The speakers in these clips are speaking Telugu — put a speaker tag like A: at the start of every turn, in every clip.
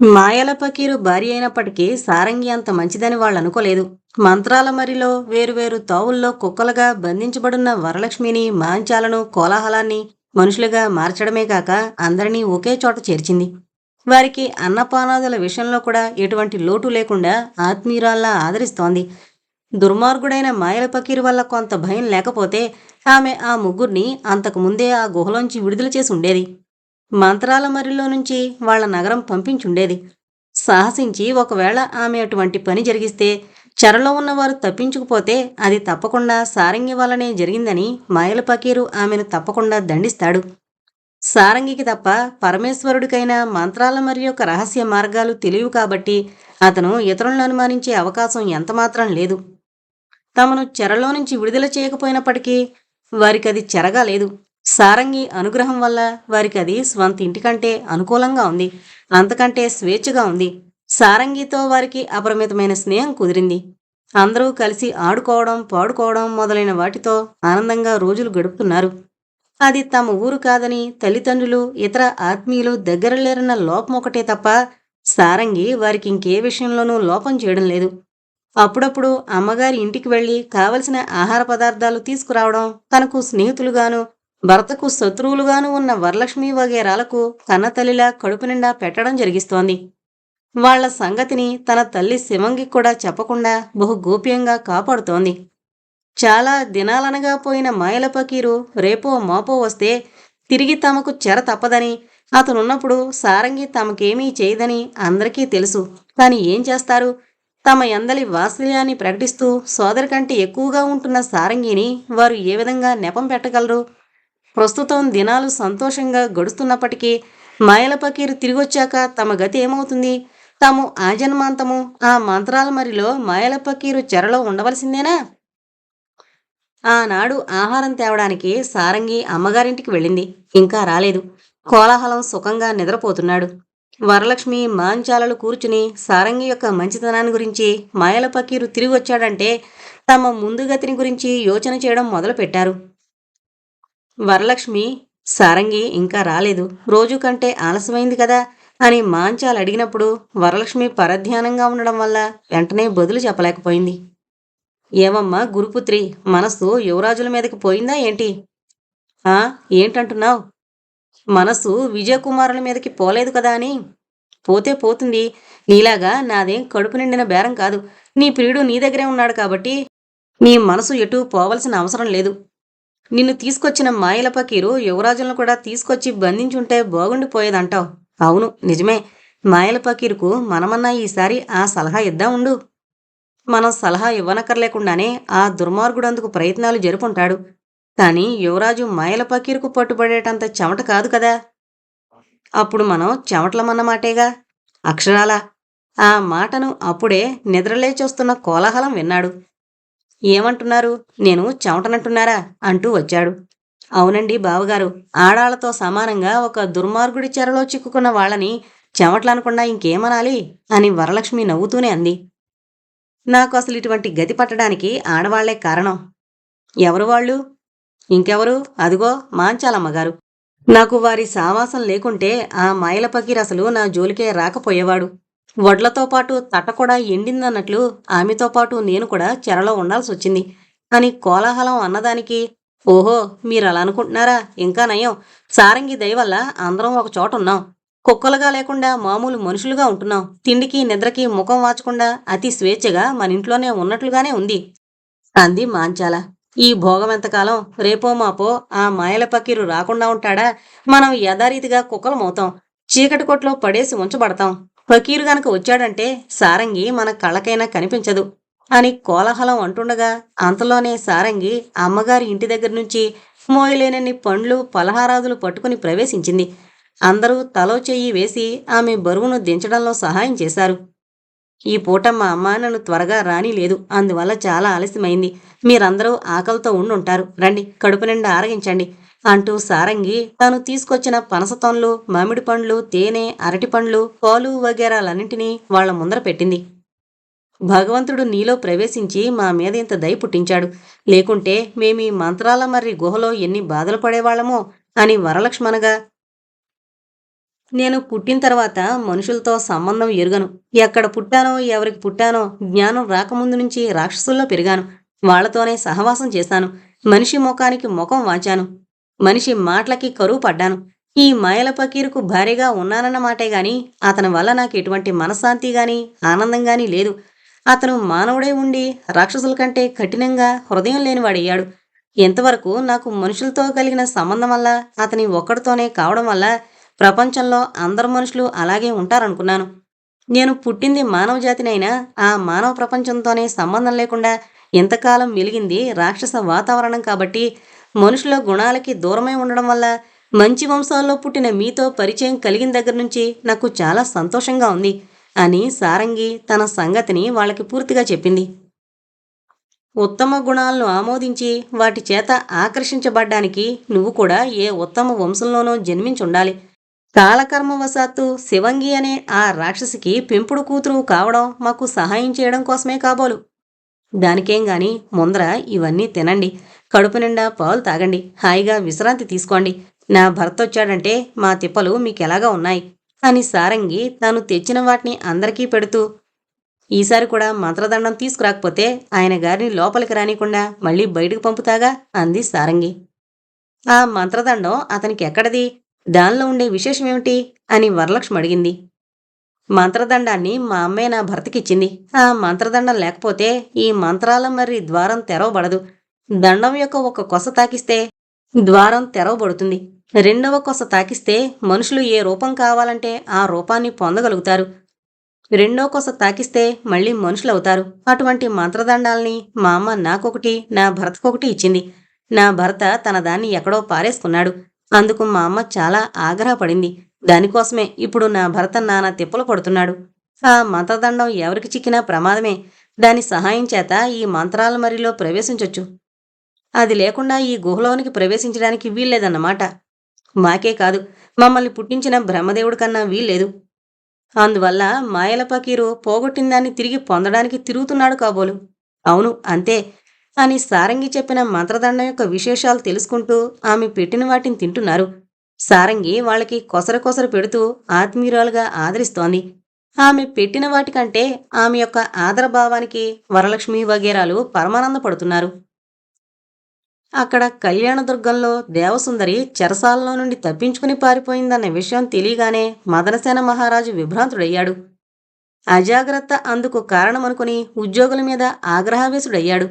A: మాయల పకీరు భార్య అయినప్పటికీ సారంగి అంత మంచిదని వాళ్ళు అనుకోలేదు. మంత్రాల మరిలో వేరువేరు తావుల్లో కుక్కలుగా బంధించబడున్న వరలక్ష్మిని మాంచాలను కోలాహలాన్ని మనుషులుగా మార్చడమే కాక అందరినీ ఒకే చోట చేర్చింది. వారికి అన్నపానాదుల విషయంలో కూడా ఎటువంటి లోటు లేకుండా ఆత్మీయురాల్లా ఆదరిస్తోంది. దుర్మార్గుడైన మాయల పకీరు వల్ల కొంత భయం లేకపోతే ఆమె ఆ ముగ్గురిని అంతకు ముందే ఆ గుహలోంచి విడుదల చేసి ఉండేది. మంత్రాల మరిలో నుంచి వాళ్ళ నగరం పంపించుండేది. సాహసించి ఒకవేళ ఆమె అటువంటి పని జరిగిస్తే చెరలో ఉన్నవారు తప్పించుకుపోతే అది తప్పకుండా సారంగి వల్లనే జరిగిందని మాయల పకీరు ఆమెను తప్పకుండా దండిస్తాడు. సారంగికి తప్ప పరమేశ్వరుడికైనా మంత్రాల మరి యొక్క రహస్య మార్గాలు తెలియవు కాబట్టి అతను ఇతరులను అనుమానించే అవకాశం ఎంతమాత్రం లేదు. తమను చెరలో నుంచి విడుదల చేయకపోయినప్పటికీ వారికి అది చెరగా లేదు. సారంగి అనుగ్రహం వల్ల వారికి అది స్వంత ఇంటికంటే అనుకూలంగా ఉంది. అంతకంటే స్వేచ్ఛగా ఉంది. సారంగితో వారికి అపరిమితమైన స్నేహం కుదిరింది. అందరూ కలిసి ఆడుకోవడం పాడుకోవడం మొదలైన వాటితో ఆనందంగా రోజులు గడుపుతున్నారు. అది తమ ఊరు కాదని తల్లిదండ్రులు ఇతర ఆత్మీయులు దగ్గర లేరన్న లోపం ఒకటే తప్ప సారంగి వారికి ఇంకే విషయంలోనూ లోపం చేయడం లేదు. అప్పుడప్పుడు అమ్మగారి ఇంటికి వెళ్ళి కావలసిన ఆహార పదార్థాలు తీసుకురావడం తనకు స్నేహితులుగాను భర్తకు శత్రువులుగాను ఉన్న వరలక్ష్మి వగేరాలకు కన్నతల్లిలా కడుపు నిండా పెట్టడం జరిగిస్తోంది. వాళ్ళ సంగతిని తన తల్లి శివంగి కూడా చెప్పకుండా బహు గోప్యంగా కాపాడుతోంది. చాలా దినాలనగా పోయిన మాయల పకీరు రేపో మాపో వస్తే తిరిగి తమకు చెర తప్పదని అతనున్నప్పుడు సారంగి తమకేమీ చేయదని అందరికీ తెలుసు. కాని ఏం చేస్తారు? తమ ఎందలి వాత్సల్యాన్ని ప్రకటిస్తూ సోదరి కంటే ఎక్కువగా ఉంటున్న సారంగిని వారు ఏ విధంగా నెపం పెట్టగలరు? ప్రస్తుతం దినాలు సంతోషంగా గడుస్తున్నప్పటికీ మాయల పకీరు తిరిగొచ్చాక తమ గతి ఏమవుతుంది? తాము ఆజన్మాంతము ఆ మంత్రాల మరిలో మాయల పకీరు చెరలో ఉండవలసిందేనా? ఆనాడు ఆహారం తేవడానికి సారంగి అమ్మగారింటికి వెళ్ళింది. ఇంకా రాలేదు. కోలాహలం సుఖంగా నిద్రపోతున్నాడు. వరలక్ష్మి మాంచాలలు కూర్చుని సారంగి యొక్క మంచితనాన్ని గురించి మాయల పకీరు తిరిగి వచ్చాడంటే తమ ముందుగతిని గురించి యోచన చేయడం మొదలుపెట్టారు. వరలక్ష్మి సారంగి ఇంకా రాలేదు. రోజు కంటే ఆలస్యమైంది కదా అని మాంచాలు అడిగినప్పుడు వరలక్ష్మి పరధ్యానంగా ఉండడం వల్ల వెంటనే బదులు చెప్పలేకపోయింది. ఏమమ్మా గురుపుత్రి మనస్సు యువరాజుల మీదకి పోయిందా ఏంటి? ఆ ఏంటంటున్నావు? మనస్సు విజయకుమారుల మీదకి పోలేదు కదా అని? పోతే పోతుంది. నీలాగా నాదేం కడుపు నిండిన బేరం కాదు. నీ ప్రియుడు నీ దగ్గరే ఉన్నాడు కాబట్టి నీ మనసు ఎటు పోవలసిన అవసరం లేదు. నిన్ను తీసుకొచ్చిన మాయల పకీరు యువరాజులను కూడా తీసుకొచ్చి బంధించుంటే బాగుండిపోయేదంటావు. అవును నిజమే. మాయల పకీరుకు మనమన్నా ఈసారి ఆ సలహా ఇద్దాం ఉండు. మనం సలహా ఇవ్వనక్కర్లేకుండానే ఆ దుర్మార్గుడందుకు ప్రయత్నాలు జరుపుంటాడు. కానీ యువరాజు మాయల పకీరుకు పట్టుబడేటంత చెమట కాదు కదా. అప్పుడు మనం చెమటలమన్నమాటేగా అక్షరాల? ఆ మాటను అప్పుడే నిద్రలేచొస్తున్న కోలాహలం విన్నాడు. ఏమంటున్నారు? నేను చెమటనంటున్నారా? అంటూ వచ్చాడు. అవునండి బావగారు ఆడాళ్ళతో సమానంగా ఒక దుర్మార్గుడి చెరలో చిక్కుకున్న వాళ్ళని చెమట్లనకుండా ఇంకేమనాలి? అని వరలక్ష్మి నవ్వుతూనే అంది. నాకు అసలు ఇటువంటి గతి పట్టడానికి ఆడవాళ్ళే కారణం. ఎవరు వాళ్ళు? ఇంకెవరు? అదిగో మాంచాలమ్మగారు. నాకు వారి సావాసం లేకుంటే ఆ మాయల పకీర్ అసలు నా జోలికే రాకపోయేవాడు. వడ్లతో పాటు తట్ట కూడా ఎండిందన్నట్లు ఆమెతో పాటు నేను కూడా చెరలో ఉండాల్సి వచ్చింది. అని కోలాహలం అన్నదానికి ఓహో మీరు అలా అనుకుంటున్నారా? ఇంకా నయం. సారంగి దయవల్ల అందరం ఒక చోట ఉన్నాం. కుక్కలుగా లేకుండా మామూలు మనుషులుగా ఉంటున్నాం. తిండికి నిద్రకి ముఖం వాచకుండా అతి స్వేచ్ఛగా మన ఇంట్లోనే ఉన్నట్లుగానే ఉంది. అంది మాంచాల. ఈ భోగం ఎంతకాలం? రేపో మాపో ఆ మాయల పకీరు రాకుండా ఉంటాడా? మనం యథారీతిగా కుక్కలమవుతాం చీకటి కొట్లో పడేసి ఉంచబడతాం. ఫకీరు గనక వచ్చాడంటే సారంగి మన కళ్ళకైనా కనిపించదు అని కోలాహలం అంటుండగా అంతలోనే సారంగి అమ్మగారి ఇంటి దగ్గర నుంచి మోయలేనన్ని పండ్లు పలహారాదులు పట్టుకుని ప్రవేశించింది. అందరూ తలో చెయ్యి వేసి ఆమె బరువును దించడంలో సహాయం చేశారు. ఈ పూట మా అమ్మ నన్ను త్వరగా రానిలేదు. అందువల్ల చాలా ఆలస్యమైంది. మీరందరూ ఆకలితో ఉండుంటారు. రండి కడుపు నిండా ఆరగించండి. అంటూ సారంగి తాను తీసుకొచ్చిన పనసతొన్లు మామిడి పండ్లు తేనె అరటి పండ్లు పాలు వగేరాలన్నింటినీ వాళ్ళ ముందర పెట్టింది. భగవంతుడు నీలో ప్రవేశించి మా మీద ఇంత దయ పుట్టించాడు. లేకుంటే మేమీ మంత్రాల మర్రి గుహలో ఎన్ని బాధలు పడేవాళ్ళమో అని వరలక్ష్మణగా నేను పుట్టిన తర్వాత మనుషులతో సంబంధం ఎరుగను. ఎక్కడ పుట్టానో ఎవరికి పుట్టానో జ్ఞానం రాకముందు నుంచి రాక్షసుల్లో పెరిగాను. వాళ్ళతోనే సహవాసం చేశాను. మనిషి ముఖానికి ముఖం వాచాను. మనిషి మాటలకి కరువు పడ్డాను. ఈ మాయల పకీరుకు భారీగా ఉన్నానన్న మాటే గాని అతని వల్ల నాకు ఎటువంటి మనశ్శాంతి గాని ఆనందం గాని లేదు. అతను మానవుడే ఉండి రాక్షసుల కంటే కఠినంగా హృదయం లేనివాడయ్యాడు. ఎంతవరకు నాకు మనుషులతో కలిగిన సంబంధం వల్ల అతని ఒక్కడితోనే కావడం వల్ల ప్రపంచంలో అందరు మనుషులు అలాగే ఉంటారనుకున్నాను. నేను పుట్టింది మానవ జాతినైనా ఆ మానవ ప్రపంచంతోనే సంబంధం లేకుండా ఎంతకాలం వెలిగింది రాక్షస వాతావరణం కాబట్టి మనుషుల గుణాలకి దూరమై ఉండడం వల్ల మంచి వంశాల్లో పుట్టిన మీతో పరిచయం కలిగిన దగ్గర నుంచి నాకు చాలా సంతోషంగా ఉంది అని సారంగి తన సంగతిని వాళ్ళకి పూర్తిగా చెప్పింది. ఉత్తమ గుణాలను ఆమోదించి వాటి చేత ఆకర్షించబడ్డానికి నువ్వు కూడా ఏ ఉత్తమ వంశంలోనో జన్మించుండాలి కాలకర్మవశాత్తు శివంగి అనే ఆ రాక్షసికి పెంపుడు కూతురు కావడం మాకు సహాయం చేయడం కోసమే కాబోలు. దానికేం గాని ముందర ఇవన్నీ తినండి. కడుపు నిండా పాలు తాగండి. హాయిగా విశ్రాంతి తీసుకోండి. నా భర్త వచ్చాడంటే మా తిప్పలు మీకెలాగా ఉన్నాయి? అని సారంగి తాను తెచ్చిన వాటిని అందరికీ పెడుతూ ఈసారి కూడా మంత్రదండం తీసుకురాకపోతే ఆయన గారిని లోపలికి రానికుండా మళ్ళీ బయటకు పంపుతాగా? అంది సారంగి. ఆ మంత్రదండం అతనికి ఎక్కడది? దానిలో ఉండే విశేషం ఏమిటి అని వరలక్ష్మి అడిగింది. మంత్రదండాన్ని మా అమ్మే నా భర్తకిచ్చింది. ఆ మంత్రదండం లేకపోతే ఈ మంత్రాల మరి ద్వారం తెరవబడదు. దండం యొక్క ఒక కొస తాకిస్తే ద్వారం తెరవబడుతుంది. రెండవ కొస తాకిస్తే మనుషులు ఏ రూపం కావాలంటే ఆ రూపాన్ని పొందగలుగుతారు. రెండో కొస తాకిస్తే మళ్ళీ మనుషులవుతారు అటువంటి మంత్రదండాల్ని మా అమ్మ నాకొకటి నా భర్తకొకటి ఇచ్చింది. నా భర్త తన దాన్ని ఎక్కడో పారేసుకున్నాడు. అందుకు మా అమ్మ చాలా ఆగ్రహపడింది. దానికోసమే ఇప్పుడు నా భర్త నానా తిప్పలు పడుతున్నాడు ఆ మంత్రదండం ఎవరికి చిక్కినా ప్రమాదమే. దాని సహాయం చేత ఈ మంత్రాల మరిలో ప్రవేశించొచ్చు. అది లేకుండా ఈ గుహలోనికి ప్రవేశించడానికి వీల్లేదన్నమాట. మాకే కాదు మమ్మల్ని పుట్టించిన బ్రహ్మదేవుడి కన్నా వీల్లేదు. అందువల్ల మాయల పకీరు పోగొట్టిన దాన్ని తిరిగి పొందడానికి తిరుగుతున్నాడు కాబోలు. అవును అంతే. అని సారంగి చెప్పిన మంత్రదండం యొక్క విశేషాలు తెలుసుకుంటూ ఆమె పెట్టిన వాటిని తింటున్నారు. సారంగి వాళ్ళకి కొసర కొసర పెడుతూ ఆత్మీయురాలుగా ఆదరిస్తోంది. ఆమె పెట్టిన వాటికంటే ఆమె యొక్క ఆదరభావానికి వరలక్ష్మి వగేరాలు పరమానందపడుతున్నారు. అక్కడ కళ్యాణదుర్గంలో దేవసుందరి చెరసాలలో నుండి తప్పించుకుని పారిపోయిందన్న విషయం తెలియగానే మదనసేన మహారాజు విభ్రాంతుడయ్యాడు. అజాగ్రత్త అందుకు కారణమనుకుని ఉద్యోగుల మీద ఆగ్రహావేశుడయ్యాడు.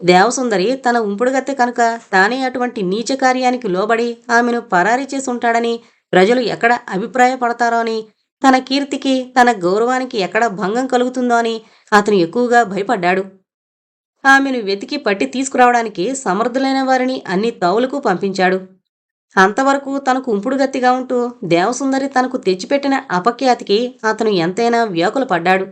A: దేవసుందరి తన ఉంపుడుగత్తె కనుక తానే అటువంటి నీచ కార్యానికి లోబడి ఆమెను పరారీ చేసి ఉంటాడని ప్రజలు ఎక్కడ అభిప్రాయపడతారో అని తన కీర్తికి తన గౌరవానికి ఎక్కడ భంగం కలుగుతుందో అని అతను ఎక్కువగా భయపడ్డాడు. ఆమెను వెతికి పట్టి తీసుకురావడానికి సమర్థులైన వారిని అన్ని తావులకు పంపించాడు. అంతవరకు తనకు ఉంపుడుగత్తిగా ఉంటూ దేవసుందరి తనకు తెచ్చిపెట్టిన అపఖ్యాతికి అతను ఎంతైనా వ్యాకుల పడ్డాడు.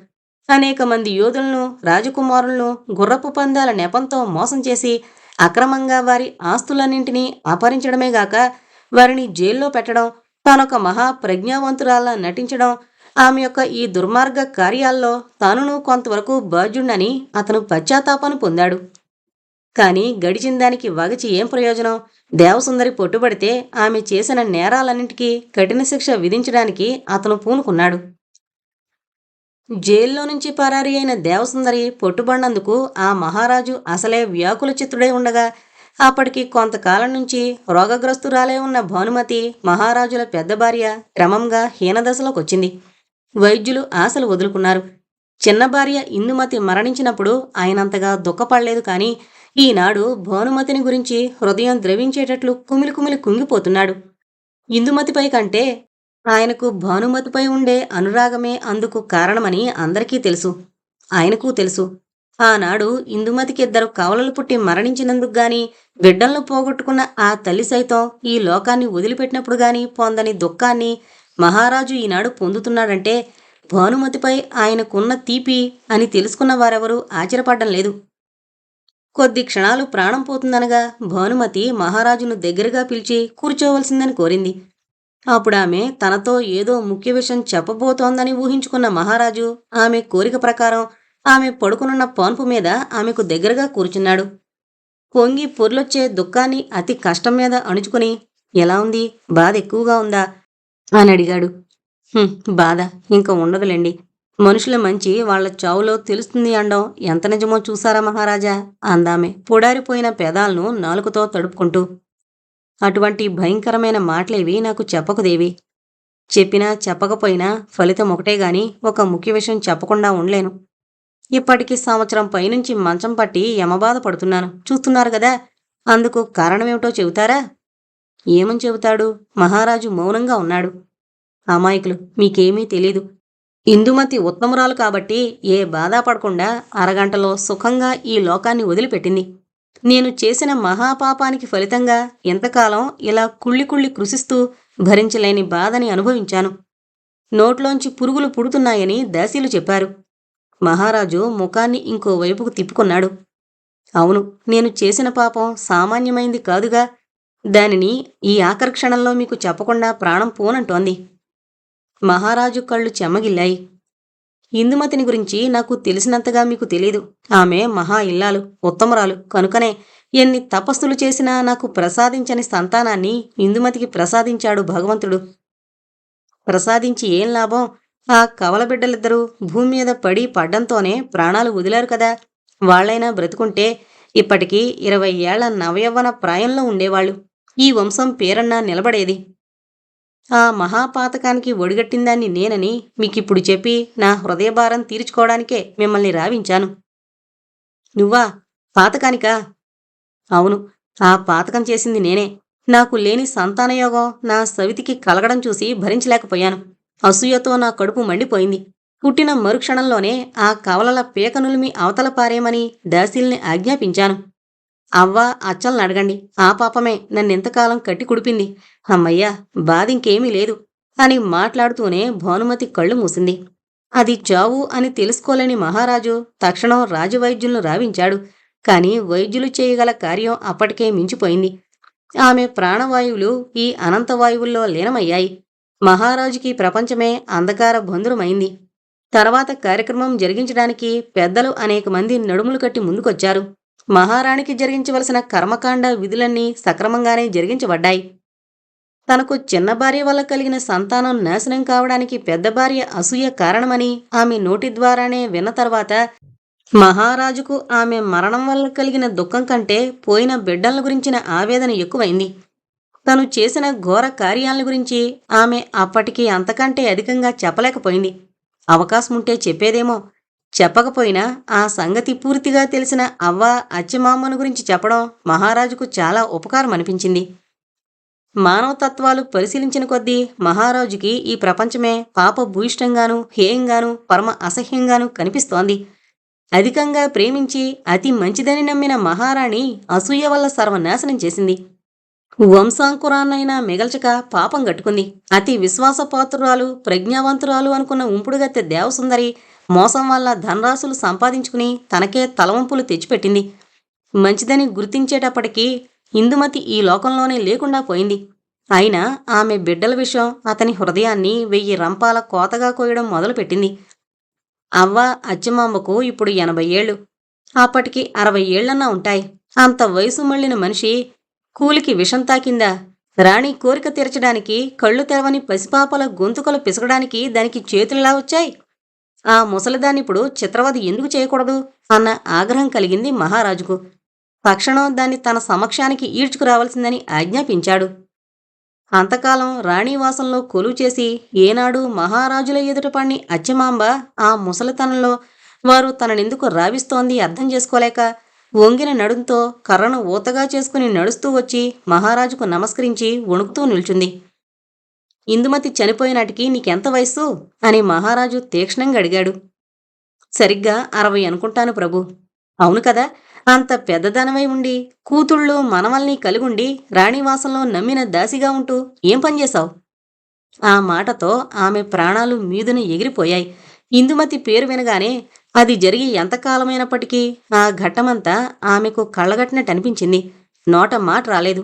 A: అనేక మంది యోధులను రాజకుమారులను గుర్రపు పందాల నెపంతో మోసం చేసి అక్రమంగా వారి ఆస్తులన్నింటినీ అపహరించడమే గాక వారిని జైల్లో పెట్టడం తానొక మహా ప్రజ్ఞావంతురాల్లా నటించడం ఆమె యొక్క ఈ దుర్మార్గ కార్యాల్లో తానును కొంతవరకు బాధ్యుణ్ణని అతను పశ్చాత్తాపాన్ని పొందాడు. కానీ గడిచిన దానికి వగచి ఏం ప్రయోజనం? దేవసుందరి పొట్టుబడితే ఆమె చేసిన నేరాలన్నింటికీ కఠిన శిక్ష విధించడానికి అతను పూనుకున్నాడు. జైల్లో నుంచి పరారీ అయిన దేవసుందరి పొట్టుబడినందుకు ఆ మహారాజు అసలే వ్యాకుల చిత్తుడై ఉండగా అప్పటికి కొంతకాలం నుంచి రోగగ్రస్తురాలే ఉన్న భానుమతి మహారాజుల పెద్ద భార్య క్రమంగా హీనదశలోకొచ్చింది. వైద్యులు ఆశలు వదులుకున్నారు. చిన్న భార్య ఇందుమతి మరణించినప్పుడు ఆయనంతగా దుఃఖపడలేదు కానీ ఈనాడు భానుమతిని గురించి హృదయం ద్రవించేటట్లు కుమిలి కుమిలి కుంగిపోతున్నాడు. ఇందుమతిపై కంటే ఆయనకు భానుమతిపై ఉండే అనురాగమే అందుకు కారణమని అందరికీ తెలుసు. ఆయనకు తెలుసు. ఆనాడు ఇందుమతికి ఇద్దరు కవలలు పుట్టి మరణించినందుకు గాని బిడ్డలను పోగొట్టుకున్న ఆ తల్లి సైతం ఈ లోకాన్ని వదిలిపెట్టినప్పుడు గాని పొందని దుఃఖాన్ని మహారాజు ఈనాడు పొందుతున్నాడంటే భానుమతిపై ఆయనకున్న తీపి అని తెలుసుకున్న వారెవరూ ఆశ్చర్యపడడం లేదు. కొద్ది క్షణాలు ప్రాణం పోతుందనగా భానుమతి మహారాజును దగ్గరగా పిలిచి కూర్చోవలసిందని కోరింది. అప్పుడామె తనతో ఏదో ముఖ్య విషయం చెప్పబోతోందని ఊహించుకున్న మహారాజు ఆమె కోరిక ప్రకారం ఆమె పడుకునున్న పాన్పు మీద ఆమెకు దగ్గరగా కూర్చున్నాడు. పొంగి పొర్లొచ్చే దుఃఖాన్ని అతి కష్టం మీద అణుచుకుని ఎలా ఉంది? బాధ ఎక్కువగా ఉందా? అని అడిగాడు. బాధ. ఇంకా ఉండదులేండి. మనుషుల మంచి వాళ్ళ చావులో తెలుస్తుంది అండం. ఎంత నిజమో చూసారా మహారాజా? అందామె. పొడారిపోయిన పెదాలను నాలుకతో తడుపుకుంటూ. అటువంటి భయంకరమైన మాటలేవి నాకు చెప్పకుదేవి చెప్పినా చెప్పకపోయినా ఫలితం ఒకటే గాని ఒక ముఖ్య విషయం చెప్పకుండా ఉండలేను. ఇప్పటికి సంవత్సరం పైనుంచి మంచం పట్టి యమబాధ పడుతున్నాను చూస్తున్నారు కదా? అందుకు కారణమేమిటో చెబుతారా? ఏమని చెబుతాడు? మహారాజు మౌనంగా ఉన్నాడు. అమాయకులు మీకేమీ తెలీదు. ఇందుమతి ఉత్తమురాలు కాబట్టి ఏ బాధ పడకుండా అరగంటలో సుఖంగా ఈ లోకాన్ని వదిలిపెట్టింది. నేను చేసిన మహాపాపానికి ఫలితంగా ఎంతకాలం ఇలా కుళ్ళి కుళ్ళి కృషిస్తూ భరించలేని బాధని అనుభవించాను. నోట్లోంచి పురుగులు పుడుతున్నాయని దాసీలు చెప్పారు. మహారాజు ముఖాన్ని ఇంకో వైపుకు తిప్పుకున్నాడు. అవును నేను చేసిన పాపం సామాన్యమైంది కాదుగా. దానిని ఈ ఆకర్షణలో క్షణంలో మీకు చెప్పకుండా ప్రాణం పోనంటోంది. మహారాజు కళ్ళు చెమ్మగిల్లాయి ఇందుమతిని గురించి నాకు తెలిసినంతగా మీకు తెలీదు. ఆమె మహా ఇల్లాలు ఉత్తమరాలు. కనుకనే ఎన్ని తపస్సులు చేసినా నాకు ప్రసాదించని సంతానాన్ని ఇందుమతికి ప్రసాదించాడు భగవంతుడు. ప్రసాదించి ఏం లాభం? ఆ కవలబిడ్డలిద్దరూ భూమి మీద పడి పడ్డంతోనే ప్రాణాలు వదిలారు కదా. వాళ్ళైనా బ్రతుకుంటే ఇప్పటికీ ఇరవై ఏళ్ళ నవయవ్వన ప్రాయంలో ఉండేవాళ్ళు. ఈ వంశం పేరన్నా నిలబడేది? ఆ మహాపాతకానికి ఒడిగట్టిందాన్ని నేనని మీకిప్పుడు చెప్పి నా హృదయభారం తీర్చుకోవడానికే మిమ్మల్ని రావించాను. నువ్వా పాతకానికా? అవును ఆ పాతకం చేసింది నేనే. నాకు లేని సంతానయోగం నా సవితికి కలగడం చూసి భరించలేకపోయాను. అసూయతో నా కడుపు మండిపోయింది. పుట్టిన మరుక్షణంలోనే ఆ కవలల పీకనులిమి అవతల పారేమని దాసీల్ని ఆజ్ఞాపించాను. అవ్వ అచ్చల్ని అడగండి. ఆ పాపమే నన్నెంతకాలం కట్టి కుడిపింది. అమ్మయ్యా బాధింకేమీ లేదు అని మాట్లాడుతూనే భానుమతి కళ్ళు మూసింది. అది చావు అని తెలుసుకోలేని మహారాజు తక్షణం రాజవైద్యులను రావించాడు. కాని వైద్యులు చేయగల కార్యం అప్పటికే మించిపోయింది. ఆమె ప్రాణవాయువులు ఈ అనంతవాయువుల్లో లీనమయ్యాయి. మహారాజుకి ప్రపంచమే అంధకార బంధురమైంది తర్వాత కార్యక్రమం జరిగించడానికి పెద్దలు అనేక మంది నడుములు కట్టి ముందుకొచ్చారు. మహారాణికి జరిగించవలసిన కర్మకాండ విధులన్నీ సక్రమంగానే జరిగించబడ్డాయి. తనకు చిన్న భార్య వల్ల కలిగిన సంతానం నాశనం కావడానికి పెద్ద భార్య అసూయ కారణమని ఆమె నోటి ద్వారానే విన్న తర్వాత మహారాజుకు ఆమె మరణం వల్ల కలిగిన దుఃఖం కంటే పోయిన బిడ్డల గురించిన ఆవేదన ఎక్కువైంది. తను చేసిన ఘోర కార్యాల గురించి ఆమె అప్పటికి అంతకంటే అధికంగా చెప్పలేకపోయింది. అవకాశం ఉంటే చెప్పేదేమో చెప్పకపోయినా ఆ సంగతి పూర్తిగా తెలిసిన అవ్వ అచ్చమామ్మను గురించి చెప్పడం మహారాజుకు చాలా ఉపకారం అనిపించింది మానవతత్వాలు పరిశీలించిన కొద్దీ మహారాజుకి ఈ ప్రపంచమే పాప భూయిష్టంగాను హేయంగాను పరమ అసహ్యంగాను కనిపిస్తోంది. అధికంగా ప్రేమించి అతి మంచిదని నమ్మిన మహారాణి అసూయ వల్ల సర్వనాశనం చేసింది. వంశాంకురాన్నైనా మిగల్చక పాపం గట్టుకుంది అతి విశ్వాసపాత్రురాలు ప్రజ్ఞావంతురాలు అనుకున్న ఉంపుడుగత్తె దేవసుందరి మోసం వల్ల ధనరాశులు సంపాదించుకుని తనకే తలవంపులు తెచ్చిపెట్టింది. మంచిదని గుర్తించేటప్పటికీ ఇందుమతి ఈ లోకంలోనే లేకుండా పోయింది. అయినా ఆమె బిడ్డల విషయం అతని హృదయాన్ని వెయ్యి రంపాల కోతగా కోయడం మొదలుపెట్టింది. అవ్వ అచ్చమాంబకు ఇప్పుడు ఎనభై ఏళ్ళు. అప్పటికి అరవై ఏళ్ళన్నా ఉంటాయి. అంత వయసు మళ్ళిన మనిషి కూలికి విషం తాకిందా? రాణి కోరిక తీర్చడానికి కళ్ళు తెరవని పసిపాపల గొంతుకలు పిసకడానికి దానికి చేతులలా వచ్చాయి? ఆ ముసలిదాన్నిప్పుడు చిత్రవధ ఎందుకు చేయకూడదు? అన్న ఆగ్రహం కలిగింది మహారాజుకు. తక్షణం దాన్ని తన సమక్షానికి ఈడ్చుకురావాల్సిందని ఆజ్ఞాపించాడు. అంతకాలం రాణివాసంలో కొలువు చేసి ఏనాడు మహారాజుల ఎదుట పడిని అచ్చమాంబ ఆ ముసలితనంలో వారు తననెందుకు రావిస్తోంది అర్థం చేసుకోలేక వంగిన నడుంతో కర్రను ఊతగా చేసుకుని నడుస్తూ వచ్చి మహారాజుకు నమస్కరించి వణుకుతూ నిల్చుంది. ఇందుమతి చనిపోయినాటికి నీకెంత వయస్సు? అని మహారాజు తీక్షణంగా అడిగాడు. సరిగ్గా అరవై అనుకుంటాను ప్రభు. అవును కదా అంత పెద్దదనమై ఉండి కూతుళ్ళు మనవల్ని కలిగుండి రాణివాసంలో నమ్మిన దాసిగా ఉంటూ ఏం పనిచేశావు ఆ మాటతో ఆమె ప్రాణాలు మీదున ఎగిరిపోయాయి. ఇందుమతి పేరు వినగానే అది జరిగి ఎంతకాలమైనప్పటికీ ఆ ఘట్టమంతా ఆమెకు కళ్ళగట్టినట్టు అనిపించింది నోట మాట రాలేదు.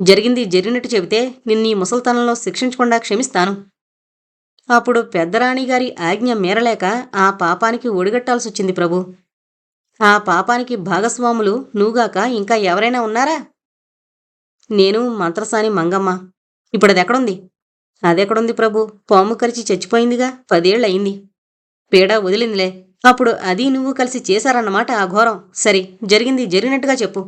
A: జరిగింది జరిగినట్టు చెబితే నిన్నీ ముసల్తనంలో శిక్షించకుండా క్షమిస్తాను. అప్పుడు పెద్దరాణిగారి ఆజ్ఞ మేరలేక ఆ పాపానికి ఒడిగట్టాల్సి వచ్చింది ప్రభు. ఆ పాపానికి భాగస్వాములు నువ్వుగాక ఇంకా ఎవరైనా ఉన్నారా? నేను మంత్రసాని మంగమ్మ. ఇప్పుడది ఎక్కడుంది అదెక్కడుంది ప్రభు? పాము కరిచి చచ్చిపోయిందిగా? పదేళ్ళయింది. పీడ వదిలిందిలే. అప్పుడు అది నువ్వు కలిసి చేశారన్నమాట ఆ ఘోరం. సరే జరిగింది జరిగినట్టుగా చెప్పు.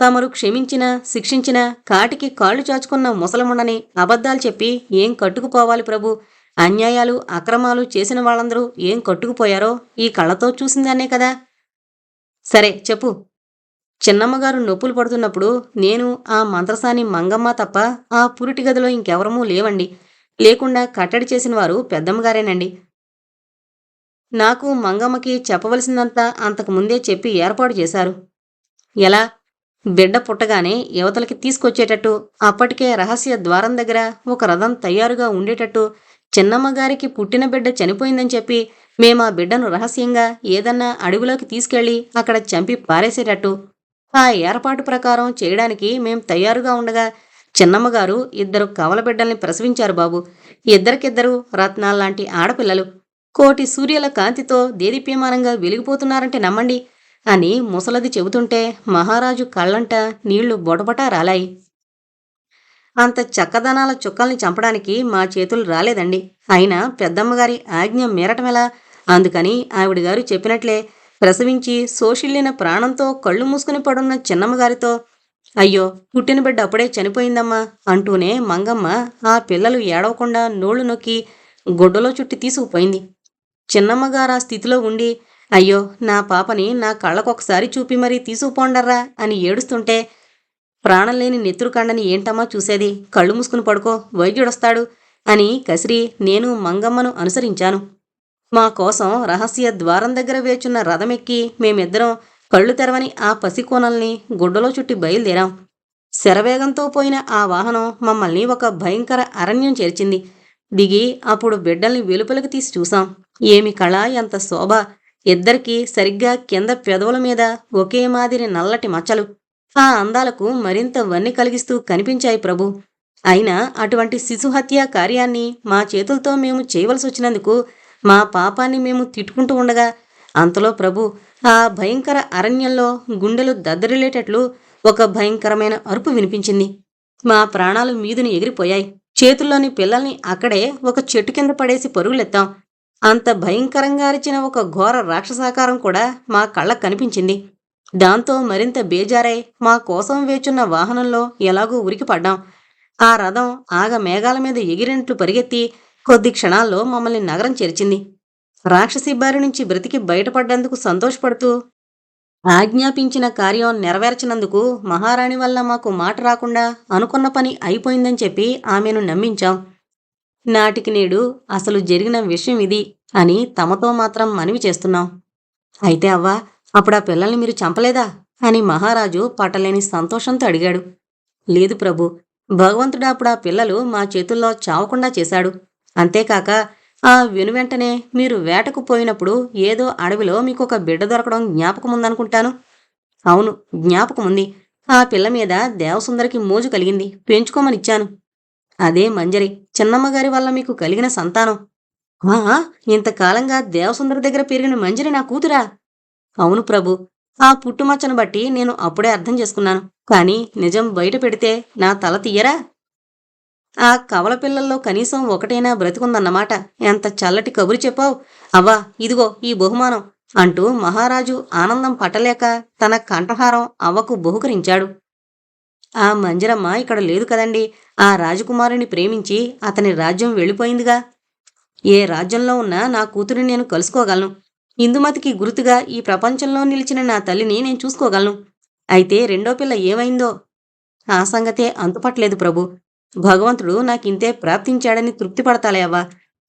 A: తమరు క్షమించినా శిక్షించినా కాటికి కాళ్ళు చాచుకున్న ముసలముండని అబద్ధాలు చెప్పి ఏం కట్టుకుపోవాలి ప్రభు? అన్యాయాలు అక్రమాలు చేసిన వాళ్ళందరూ ఏం కట్టుకుపోయారో ఈ కళ్ళతో చూసిందానే కదా. సరే చెప్పు. చిన్నమ్మగారు నొప్పులు పడుతున్నప్పుడు నేను ఆ మంత్రసాని మంగమ్మ తప్ప ఆ పురిటి గదిలో ఇంకెవరమూ లేవండి. లేకుండా కట్టడి చేసిన వారు పెద్దమ్మగారేనండి. నాకు మంగమ్మకి చెప్పవలసిందంత అంతకు ముందే చెప్పి ఏర్పాటు చేశారు. ఎలా? బిడ్డ పుట్టగానే యువతలకి తీసుకొచ్చేటట్టు అప్పటికే రహస్య ద్వారం దగ్గర ఒక రథం తయారుగా ఉండేటట్టు చిన్నమ్మగారికి పుట్టిన బిడ్డ చనిపోయిందని చెప్పి మేమా ఆ బిడ్డను రహస్యంగా ఏదన్నా అడవిలోకి తీసుకెళ్ళి అక్కడ చంపి పారేసేటట్టు. ఆ ఏర్పాటు ప్రకారం చేయడానికి మేం తయారుగా ఉండగా చిన్నమ్మగారు ఇద్దరు కవల బిడ్డల్ని ప్రసవించారు బాబు. ఇద్దరికిద్దరు రత్నాల్లాంటి ఆడపిల్లలు. కోటి సూర్యుల కాంతితో దేదీప్యమానంగా వెలిగిపోతున్నారంటే నమ్మండి. అని ముసలది చెబుతుంటే మహారాజు కళ్ళంట నీళ్ళు బొటబటా రాలాయి. అంత చక్కదనాల చుక్కల్ని చంపడానికి మా చేతులు రాలేదండి. అయినా పెద్దమ్మగారి ఆజ్ఞ మీరటమెలా? అందుకని ఆవిడగారు చెప్పినట్లే ప్రసవించి సోషిల్లిన ప్రాణంతో కళ్ళు మూసుకుని పడున్న చిన్నమ్మగారితో అయ్యో పుట్టిన బిడ్డ అప్పుడే చనిపోయిందమ్మా అంటూనే మంగమ్మ ఆ పిల్లలు ఏడవకుండా నోళ్ళు నొక్కి గుడ్డలో చుట్టి తీసుకుపోయింది. చిన్నమ్మగారు ఆ స్థితిలో ఉండి అయ్యో నా పాపని నా కళ్ళకొకసారి చూపి మరీ తీసుకుపోండర్రా అని ఏడుస్తుంటే ప్రాణం లేని నెత్తురు కండని ఏంటమ్మా చూసేది? కళ్ళు మూసుకుని పడుకో వైద్యుడొస్తాడు అని కసిరి నేను మంగమ్మను అనుసరించాను. మా కోసం రహస్య ద్వారం దగ్గర వేచున్న రథమెక్కి మేమిద్దరం కళ్ళు తెరవని ఆ పసికోనల్ని గుడ్డలో చుట్టి బయలుదేరాం. శరవేగంతో పోయిన ఆ వాహనం మమ్మల్ని ఒక భయంకర అరణ్యం చేర్చింది. దిగి అప్పుడు బిడ్డల్ని వెలుపలకు తీసి చూసాం ఏమి కళ ఎంత శోభ? ఇద్దరికీ సరిగ్గా కింద పెదవుల మీద ఒకే మాదిరి నల్లటి మచ్చలు. ఆ అందాలకు మరింత వన్ని కలిగిస్తూ కనిపించాయి ప్రభు. అయినా అటువంటి శిశుహత్య కార్యాన్ని మా చేతులతో మేము చేయవలసి వచ్చినందుకు మా పాపాన్ని మేము తిట్టుకుంటూ ఉండగా అంతలో ప్రభు ఆ భయంకర అరణ్యంలో గుండెలు దద్దరిల్లేటట్లు ఒక భయంకరమైన అరుపు వినిపించింది. మా ప్రాణాలు మీదుని ఎగిరిపోయాయి. చేతుల్లోని పిల్లల్ని అక్కడే ఒక చెట్టు కింద పడేసి పరుగులెత్తాం. అంత భయంకరంగా అరిచిన ఒక ఘోర రాక్షసాకారం కూడా మా కళ్ళకు కనిపించింది. దాంతో మరింత బేజారై మా కోసం వేచున్న వాహనంలో ఎలాగో ఉరికి పడ్డాం. ఆ రథం ఆగ మేఘాల మీద ఎగిరినట్లు పరిగెత్తి కొద్ది క్షణాల్లో మమ్మల్ని నగరం చేర్చింది. రాక్షసి బారి నుంచి బ్రతికి బయటపడ్డందుకు సంతోషపడుతూ ఆజ్ఞాపించిన కార్యం నెరవేర్చినందుకు మహారాణి వల్ల మాకు మాట రాకుండా అనుకున్న పని అయిపోయిందని చెప్పి ఆమెను నమ్మించాం. నాటికి నేడు అసలు జరిగిన విషయం ఇది అని తమతో మాత్రం మనవి చేస్తున్నాం. అయితే అవ్వా అప్పుడు ఆ పిల్లల్ని మీరు చంపలేదా? అని మహారాజు పట్టలేని సంతోషంతో అడిగాడు. లేదు ప్రభు భగవంతుడు అప్పుడు ఆ పిల్లలు మా చేతుల్లో చావకుండా చేశాడు. అంతేకాక ఆ వెనువెంటనే మీరు వేటకు పోయినప్పుడు ఏదో అడవిలో మీకు ఒక బిడ్డ దొరకడం జ్ఞాపకముందనుకుంటాను. అవును జ్ఞాపకముంది. ఆ పిల్ల మీద దేవసుందరికి మోజు కలిగింది. పెంచుకోమనిచ్చాను. అదే మంజరి చిన్నమ్మగారి వల్ల మీకు కలిగిన సంతానం. ఆ ఇంతకాలంగా దేవసుందరి దగ్గర పెరిగిన మంజరి నా కూతురా. అవును ప్రభు ఆ పుట్టుమచ్చను బట్టి నేను అప్పుడే అర్థం చేసుకున్నాను. కానీ నిజం బయట పెడితే నా తల తీయరా? ఆ కవల పిల్లల్లో కనీసం ఒకటైనా బ్రతికుందన్నమాట. ఎంత చల్లటి కబురు చెప్పావు. అవ్వా ఇదిగో ఈ బహుమానం అంటూ మహారాజు ఆనందం పట్టలేక తన కంఠహారం అవ్వకు బహుకరించాడు. ఆ మంజరమ్మ ఇక్కడ లేదు కదండి. ఆ రాజకుమారుని ప్రేమించి అతని రాజ్యం వెళ్ళిపోయిందిగా. ఏ రాజ్యంలో ఉన్నా నా కూతురిని నేను కలుసుకోగలను. ఇందుమతికి గుర్తుగా ఈ ప్రపంచంలో నిలిచిన నా తల్లిని నేను చూసుకోగలను. అయితే రెండో పిల్ల ఏమైందో? ఆ సంగతే అంతుపట్టలేదు ప్రభు. భగవంతుడు నాకింతే ప్రాప్తించాడని తృప్తి పడతాలే అవ్వా.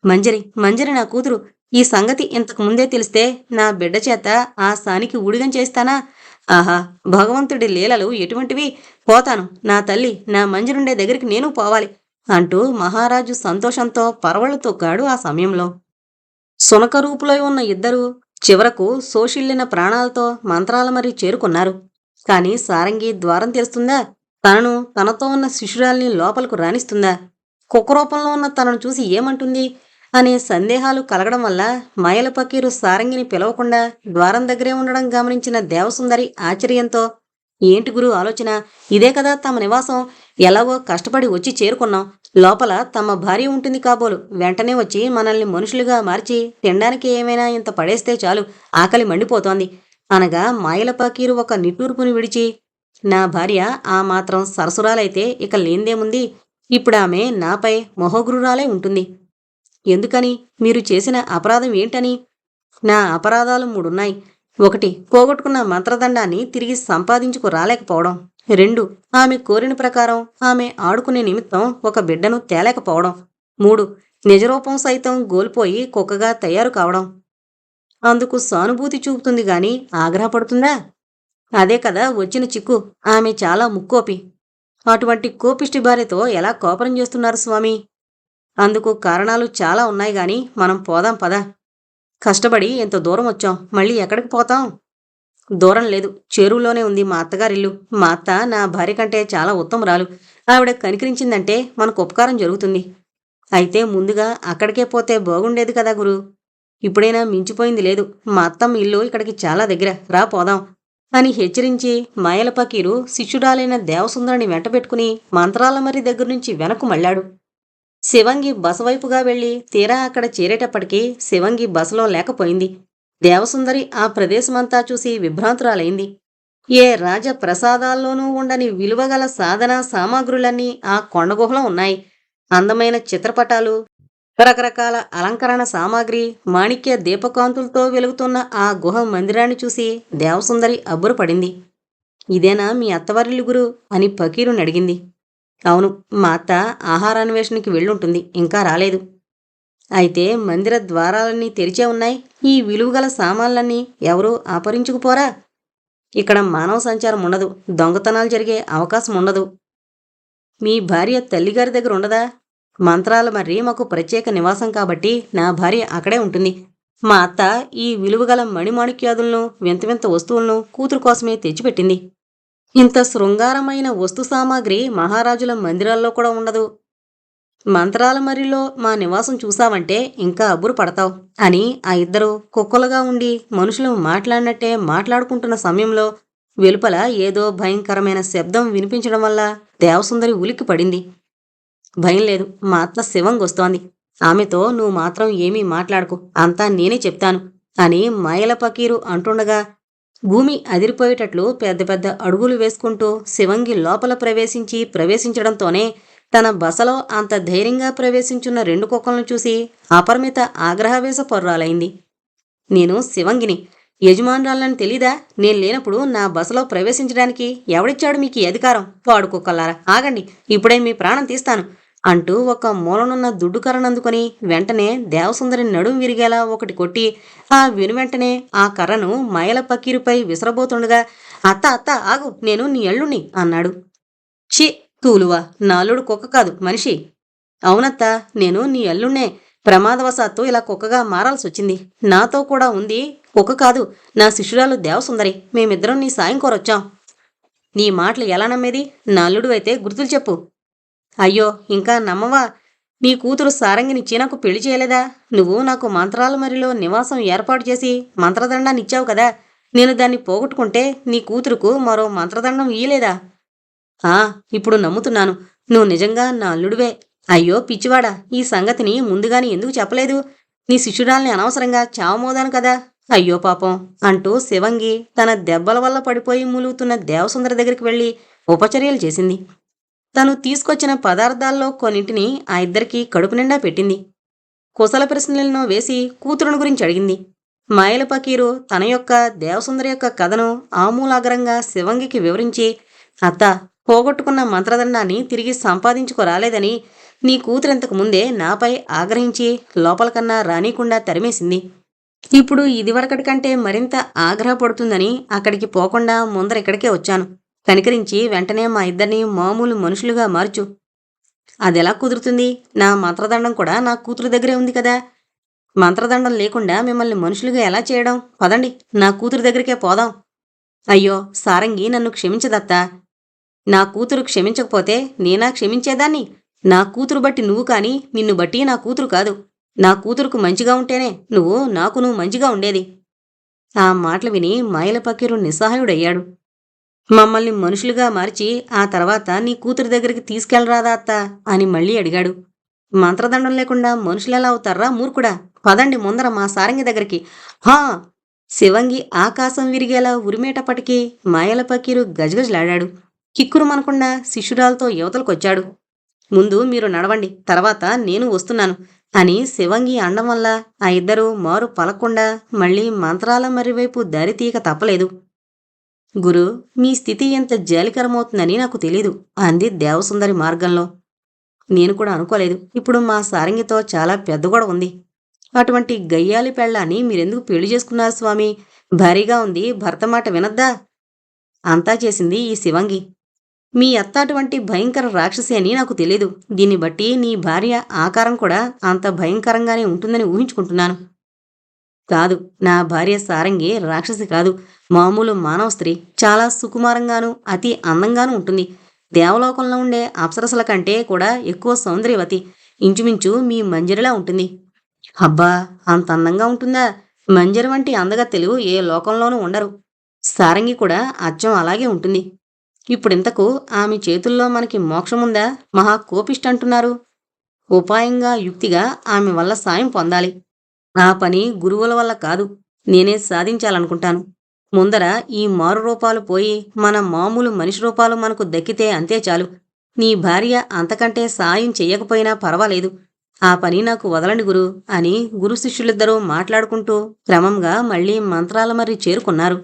A: మంజరి మంజరి నా కూతురు ఈ సంగతి ఇంతకు ముందే తెలిస్తే నా బిడ్డ చేత ఆ సానికి ఊడిగం చేస్తానా? ఆహా భగవంతుడి లీలలు ఎటువంటివి? పోతాను. నా తల్లి నా మంజరుండే దగ్గరికి నేను పోవాలి అంటూ మహారాజు సంతోషంతో పరవళ్ళు తొక్కాడు ఆ సమయంలో. సునక రూపులో ఉన్న ఇద్దరూ చివరకు సోషిల్లిన ప్రాణాలతో మంత్రాల మరి చేరుకున్నారు. కాని సారంగి ద్వారం తెరుస్తుందా? తనను తనతో ఉన్న శిశురాల్ని లోపలకు రాణిస్తుందా? కుక్క రూపంలో ఉన్న తనను చూసి ఏమంటుంది? అనే సందేహాలు కలగడం వల్ల మాయల పకీరు సారంగిని పిలవకుండా ద్వారం దగ్గరే ఉండడం గమనించిన దేవసుందరి ఆశ్చర్యంతో ఏంటి గురు ఆలోచన? ఇదే కదా తమ నివాసం. ఎలాగో కష్టపడి వచ్చి చేరుకున్నాం. లోపల తమ భార్య ఉంటుంది కాబోలు. వెంటనే వచ్చి మనల్ని మనుషులుగా మార్చి తినడానికి ఏమైనా ఇంత పడేస్తే చాలు. ఆకలి మండిపోతోంది. అనగా మాయల పకీరు ఒక నిట్టూర్పుని విడిచి నా భార్య ఆ మాత్రం సరసురాలైతే ఇక లేందేముంది ఇప్పుడు ఆమె నాపై మొహగురురాలై ఉంటుంది. ఎందుకని? మీరు చేసిన అపరాధం ఏంటని? నా అపరాధాలు మూడున్నాయి. ఒకటి పోగొట్టుకున్న మంత్రదండాన్ని తిరిగి సంపాదించుకు రాలేకపోవడం. రెండు ఆమె కోరిన ప్రకారం ఆమె ఆడుకునే నిమిత్తం ఒక బిడ్డను తేలేకపోవడం. మూడు నిజరూపం సైతం గోల్పోయి కుక్కగా తయారు కావడం. అందుకు సానుభూతి చూపుతుంది గాని ఆగ్రహపడుతుందా? అదే కదా వచ్చిన చిక్కు. ఆమె చాలా ముక్కోపి. అటువంటి కోపిష్టి భార్యతో ఎలా కోపరం చేస్తున్నారు స్వామి? అందుకు కారణాలు చాలా ఉన్నాయి గాని మనం పోదాం పద. కష్టపడి ఎంత దూరం వచ్చాం? మళ్ళీ ఎక్కడికి పోతాం? దూరం లేదు. చెరువులోనే ఉంది మా అత్తగారిల్లు. మా అత్త నా భార్య కంటే చాలా ఉత్తమరాలు. ఆవిడ కనికరించిందంటే మనకు ఉపకారం జరుగుతుంది. అయితే ముందుగా అక్కడికే పోతే బాగుండేది కదా గురు. ఇప్పుడైనా మించిపోయింది లేదు. మా అత్తమ్మ ఇల్లు ఇక్కడికి చాలా దగ్గర. రా పోదాం. అని హెచ్చరించి మాయల పకీరు శిష్యురాలైన దేవసుందరిని వెంటబెట్టుకుని మంత్రాల మరి దగ్గర నుంచి వెనక్కు మళ్ళాడు. శివంగి బసవైపుగా వెళ్ళి తీరా అక్కడ చేరేటప్పటికీ శివంగి బసలో లేకపోయింది. దేవసుందరి ఆ ప్రదేశమంతా చూసి విభ్రాంతురాలైంది. ఏ రాజ ప్రసాదాల్లోనూ ఉండని విలువగల సాధన సామాగ్రులన్నీ ఆ కొండగుహలో ఉన్నాయి. అందమైన చిత్రపటాలు రకరకాల అలంకరణ సామాగ్రి మాణిక్య దీపకాంతులతో వెలుగుతున్న ఆ గుహ మందిరాన్ని చూసి దేవసుందరి అబ్బురపడింది. ఇదేనా మీ అత్తవారిల్లు గురు? అని పకీరుని అడిగింది. అవును మా అత్త ఆహారాన్వేషణకి వెళ్ళుంటుంది ఇంకా రాలేదు. అయితే మందిర ద్వారాలన్నీ తెరిచే ఉన్నాయి. ఈ విలువగల సామాన్లన్నీ ఎవరూ ఆపరించుకుపోరా? ఇక్కడ మానవ సంచారం ఉండదు దొంగతనాలు జరిగే అవకాశం ఉండదు. మీ భార్య తల్లిగారి దగ్గర ఉండదా? మంత్రాల మర్రి మాకు ప్రత్యేక నివాసం కాబట్టి నా భార్య అక్కడే ఉంటుంది. మా అత్త ఈ విలువగల మణిమాణిక్యాదులను వింత వింత వస్తువులను కూతురు కోసమే తెచ్చిపెట్టింది. ఇంత శృంగారమైన వస్తు సామాగ్రి మహారాజుల మందిరాల్లో కూడా ఉండదు. మంత్రాల మరిలో మా నివాసం చూసావంటే ఇంకా అబ్బురు పడతావు అని ఆ ఇద్దరు కుక్కలుగా ఉండి మనుషులు మాట్లాడినట్టే మాట్లాడుకుంటున్న సమయంలో వెలుపల ఏదో భయంకరమైన శబ్దం వినిపించడం వల్ల దేవసుందరి ఉలిక్కి పడింది. భయం లేదు మా అత్త శివంగొస్తోంది ఆమెతో నువ్వు మాత్రం ఏమీ మాట్లాడకు అంతా నేనే చెప్తాను అని మాయల పకీరు అంటుండగా భూమి అదిరిపోయేటట్లు పెద్ద పెద్ద అడుగులు వేసుకుంటూ శివంగి లోపల ప్రవేశించి ప్రవేశించడంతోనే తన బసలో అంత ధైర్యంగా ప్రవేశించున్న రెండు కుక్కలను చూసి అపరిమిత ఆగ్రహవేశ పొర్రాలైంది. నేను శివంగిని. యజమానురాలని తెలీదా? నేను లేనప్పుడు నా బసలో ప్రవేశించడానికి ఎవడిచ్చాడు మీకు అధికారం? వాడు కుక్కలారా ఆగండి. ఇప్పుడే మీ ప్రాణం తీస్తాను. అంటూ ఒక మూలనున్న దుడ్డు కర్రనందుకొని వెంటనే దేవసుందరి నడుం విరిగేలా ఒకటి కొట్టి ఆ విను వెంటనే ఆ కర్రను మైల పకీరుపై విసరబోతుండగా అత్త అత్త ఆగు నేను నీ ఎళ్ళుని అన్నాడు. ఛీ తూలువా నాలుడు కుక్క కాదు మనిషి. అవునత్త నేను నీ అల్లుణ్ణే. ప్రమాదవశాత్తు ఇలా కుక్కగా మారాల్సి వచ్చింది నాతో కూడా ఉంది కుక్క కాదు నా శిష్యురాలు దేవసుందరి. మేమిద్దరం నీ సాయం కోరొచ్చాం. నీ మాటలు ఎలా నమ్మేది? నా అయితే గుర్తులు చెప్పు. అయ్యో ఇంకా నమ్మవా? నీ కూతురు సారంగిని చీనకు పెళ్ళి చేయలేదా? నువ్వు నాకు మంత్రాల మరిలో నివాసం ఏర్పాటు చేసి మంత్రదండాన్నిచ్చావు కదా. నేను దాన్ని పోగొట్టుకుంటే నీ కూతురుకు మరో మంత్రదండం ఇయ్యలేదా? ఆ ఇప్పుడు నమ్ముతున్నాను. నువ్వు నిజంగా నా అల్లుడివే. అయ్యో పిచ్చివాడా ఈ సంగతిని ముందుగాని ఎందుకు చెప్పలేదు? నీ శిష్యురాల్ని అనవసరంగా చావమోదాను కదా. అయ్యో పాపం అంటూ శివంగి తన దెబ్బల వల్ల పడిపోయి మూలుగుతున్న దేవసుందర దగ్గరికి వెళ్ళి ఉపచర్యలు చేసింది. తను తీసుకొచ్చిన పదార్థాల్లో కొన్నింటిని ఆ ఇద్దరికి కడుపు నిండా పెట్టింది. కుశల ప్రశ్నలను వేసి కూతురుని గురించి అడిగింది. మాయల పకీరు తన యొక్క దేవసుందరి యొక్క కథను ఆమూలాగ్రంగా శివంగికి వివరించి అత్త పోగొట్టుకున్న మంత్రదండాన్ని తిరిగి సంపాదించుకోరాలేదని నీ కూతురింతకు ముందే నాపై ఆగ్రహించి లోపలకన్నా రానీకుండా తరిమేసింది. ఇప్పుడు ఇదివరకటి కంటే మరింత ఆగ్రహపడుతుందని అక్కడికి పోకుండా ముందర ఇక్కడికే వచ్చాను. కనికరించి వెంటనే మా ఇద్దరిని మామూలు మనుషులుగా మార్చు. అదెలా కుదురుతుంది? నా మంత్రదండం కూడా నా కూతురు దగ్గరే ఉంది కదా. మంత్రదండం లేకుండా మిమ్మల్ని మనుషులుగా ఎలా చేయడం? పదండి నా కూతురు దగ్గరికే పోదాం. అయ్యో సారంగి నన్ను క్షమించదత్తా. నా కూతురు క్షమించకపోతే నేనా క్షమించేదాన్ని? నా కూతురు బట్టి నువ్వు కాని నిన్ను బట్టి నా కూతురు కాదు. నా కూతురుకు మంచిగా ఉంటేనే నువ్వు నాకు నువ్వు మంచిగా ఉండేది. ఆ మాటలు విని మాయల పకీరు నిస్సహాయుడయ్యాడు. మమ్మల్ని మనుషులుగా మార్చి ఆ తర్వాత నీ కూతురు దగ్గరికి తీసుకెళ్ళరాదా అత్త? అని మళ్ళీ అడిగాడు. మంత్రదండం లేకుండా మనుషులు ఎలా అవుతారా మూర్ఖుడా? పదండి ముందర మా సారంగి దగ్గరికి. హా! శివంగి ఆకాశం విరిగేలా ఉరిమేటప్పటికీ మాయల పకీరు గజగజలాడాడు. కిక్కురు మనకుండా శిష్యురాలతో యువతలకొచ్చాడు. ముందు మీరు నడవండి తర్వాత నేను వస్తున్నాను అని శివంగి అండం వల్ల ఆ ఇద్దరు మారు పలకుండా మళ్ళీ మంత్రాల మరివైపు దారితీయక తప్పలేదు. గురు మీ స్థితి ఎంత జాలికరమవుతుందని నాకు తెలీదు అంది దేవసుందరి మార్గంలో. నేను కూడా అనుకోలేదు. ఇప్పుడు మా సారంగితో చాలా పెద్ద గొడవ ఉంది. అటువంటి గయ్యాలి పెళ్ళాన్ని మీరెందుకు పెళ్ళి చేసుకున్నారు స్వామి? భారీగా ఉంది. భర్త మాట వినద్దా? అంతా చేసింది ఈ శివంగి. మీ అత్త అటువంటి భయంకర రాక్షసి అని నాకు తెలీదు. దీన్ని బట్టి నీ భార్య ఆకారం కూడా అంత భయంకరంగానే ఉంటుందని ఊహించుకుంటున్నాను. కాదు నా భార్య సారంగి రాక్షసి కాదు. మామూలు మానవ స్త్రీ చాలా సుకుమారంగాను అతి అందంగాను ఉంటుంది. దేవలోకంలో ఉండే అప్సరసల కంటే కూడా ఎక్కువ సౌందర్యవతి. ఇంచుమించు మీ మంజరిలా ఉంటుంది. అబ్బా అంత అందంగా ఉంటుందా? మంజరి వంటి అందగత్తెలు ఏ లోకంలోనూ ఉండరు. సారంగి కూడా అచ్చం అలాగే ఉంటుంది. ఇప్పుడింతకు ఆమె చేతుల్లో మనకి మోక్షముందా? మహా కోపిష్ట అంటున్నారు ఉపాయంగా యుక్తిగా ఆమె వల్ల సాయం పొందాలి. ఆ పని గురువుల వల్ల కాదు. నేనే సాధించాలనుకుంటాను. ముందర ఈ మారు రూపాలు పోయి మన మామూలు మనిషి రూపాలు మనకు దక్కితే అంతే చాలు. నీ భార్య అంతకంటే సాయం చెయ్యకపోయినా పర్వాలేదు. ఆ పని నాకు వదలండి గురు అని గురు శిష్యులిద్దరూ మాట్లాడుకుంటూ క్రమంగా మళ్ళీ మంత్రాల మర్రి చేరుకున్నారు.